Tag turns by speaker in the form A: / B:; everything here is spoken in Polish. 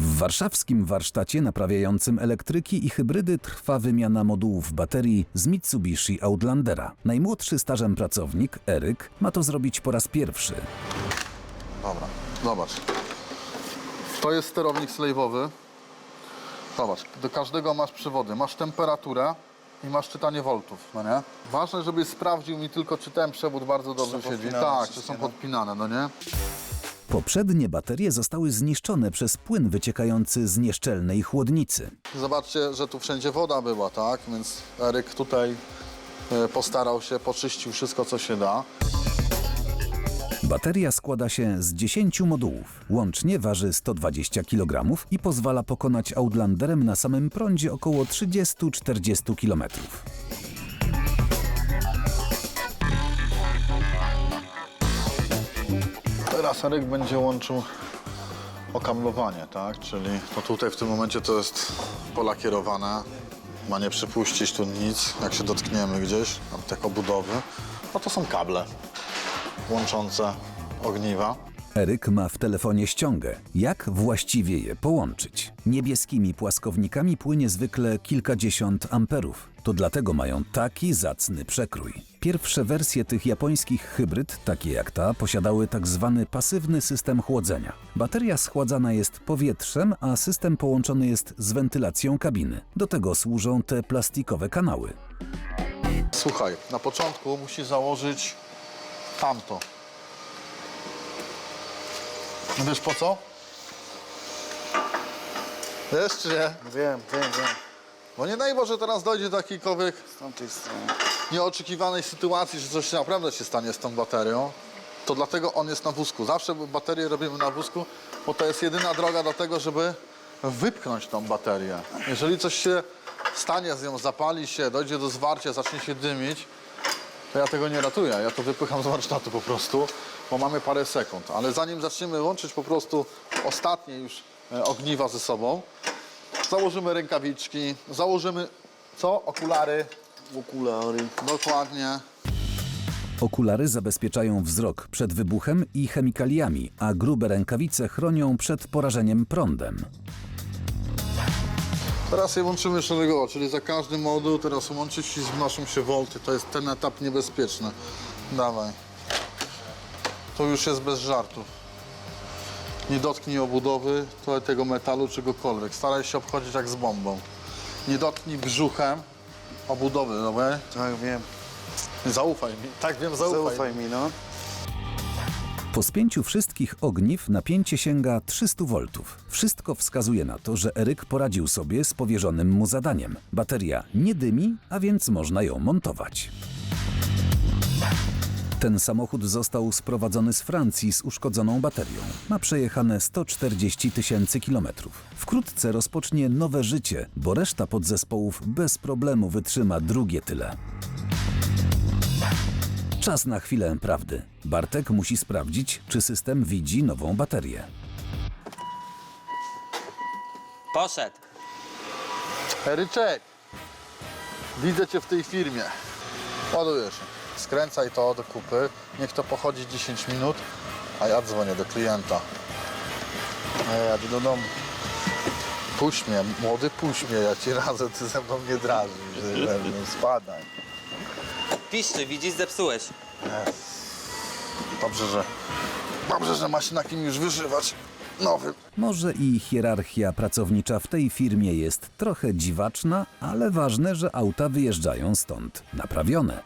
A: W warszawskim warsztacie naprawiającym elektryki i hybrydy trwa wymiana modułów baterii z Mitsubishi Outlandera. Najmłodszy stażem pracownik, Eryk, ma to zrobić po raz pierwszy.
B: Dobra, zobacz. To jest sterownik slejwowy. Zobacz, do każdego masz przewody. Masz temperaturę i masz czytanie voltów, no nie? Ważne, żebyś sprawdził mi tylko, czy ten przewód bardzo dobrze siedzi.
C: podpinane
B: Tak, czy
C: wszystkie,
B: są
C: no.
B: podpinane, no nie?
A: Poprzednie baterie zostały zniszczone przez płyn wyciekający z nieszczelnej chłodnicy.
B: Zobaczcie, że tu wszędzie woda była, tak? Więc Eryk tutaj e, postarał się, poczyścił wszystko, co się da.
A: Bateria składa się z 10 modułów. Łącznie waży 120 kg i pozwala pokonać Outlanderem na samym prądzie około 30-40 km.
B: Teraz Eryk będzie łączył okablowanie, tak? Czyli to tutaj w tym momencie to jest polakierowane. Ma nie przypuścić tu nic, jak się dotkniemy gdzieś, tam te obudowy. No to są kable łączące ogniwa.
A: Eryk ma w telefonie ściągę. Jak właściwie je połączyć? Niebieskimi płaskownikami płynie zwykle kilkadziesiąt amperów. To dlatego mają taki zacny przekrój. Pierwsze wersje tych japońskich hybryd, takie jak ta, posiadały tak zwany pasywny system chłodzenia. Bateria schładzana jest powietrzem, a system połączony jest z wentylacją kabiny. Do tego służą te plastikowe kanały.
B: Słuchaj, na początku musisz założyć tamto. No wiesz po co? Wiesz czy nie?
C: Wiem, wiem, wiem.
B: Bo nie daj Boże teraz dojdzie do jakiejkolwiek
C: Z tamtej strony.
B: nieoczekiwanej sytuacji, że coś naprawdę się stanie z tą baterią, to dlatego on jest na wózku. Zawsze baterię robimy na wózku, bo to jest jedyna droga do tego, żeby wypchnąć tą baterię. Jeżeli coś się stanie z nią, zapali się, dojdzie do zwarcia, zacznie się dymić, to ja tego nie ratuję. Ja to wypycham z warsztatu po prostu, bo mamy parę sekund. Ale zanim zaczniemy łączyć po prostu ostatnie już e, ogniwa ze sobą, założymy rękawiczki, założymy co? Okulary.
C: Okulary.
B: Dokładnie.
A: Okulary zabezpieczają wzrok przed wybuchem i chemikaliami, a grube rękawice chronią przed porażeniem prądem.
B: Teraz je łączymy szeregowo, czyli za każdy moduł teraz łączyć i znoszą się volty. To jest ten etap niebezpieczny. Dawaj. To już jest bez żartów. Nie dotknij obudowy, to tego metalu, czegokolwiek. Staraj się obchodzić jak z bombą. Nie dotknij brzuchem obudowy, dobra?
C: Tak, wiem.
B: Zaufaj mi. Tak wiem, zaufaj.
C: Zaufaj mi, no.
A: Po spięciu wszystkich ogniw napięcie sięga 300 V. Wszystko wskazuje na to, że Eryk poradził sobie z powierzonym mu zadaniem. Bateria nie dymi, a więc można ją montować. Ten samochód został sprowadzony z Francji z uszkodzoną baterią. Ma przejechane 140 tysięcy kilometrów. Wkrótce rozpocznie nowe życie, bo reszta podzespołów bez problemu wytrzyma drugie tyle. Czas na chwilę prawdy. Bartek musi sprawdzić, czy system widzi nową baterię.
D: Poszedł.
B: Eryczek, widzę cię w tej firmie. Ładujesz. Skręcaj to do kupy. Niech to pochodzi 10 minut, a ja dzwonię do klienta.
C: A ja jadę do domu.
B: Puść mnie, młody, puść mnie, ja ci radzę, ty ze mną nie drażnisz.
C: Ze mną spadaj.
D: Piszczy, widzisz, zepsułeś.
B: Dobrze, że... Dobrze, że ma się na kim już wyżywać. Nowy.
A: Może i hierarchia pracownicza w tej firmie jest trochę dziwaczna, ale ważne, że auta wyjeżdżają stąd naprawione.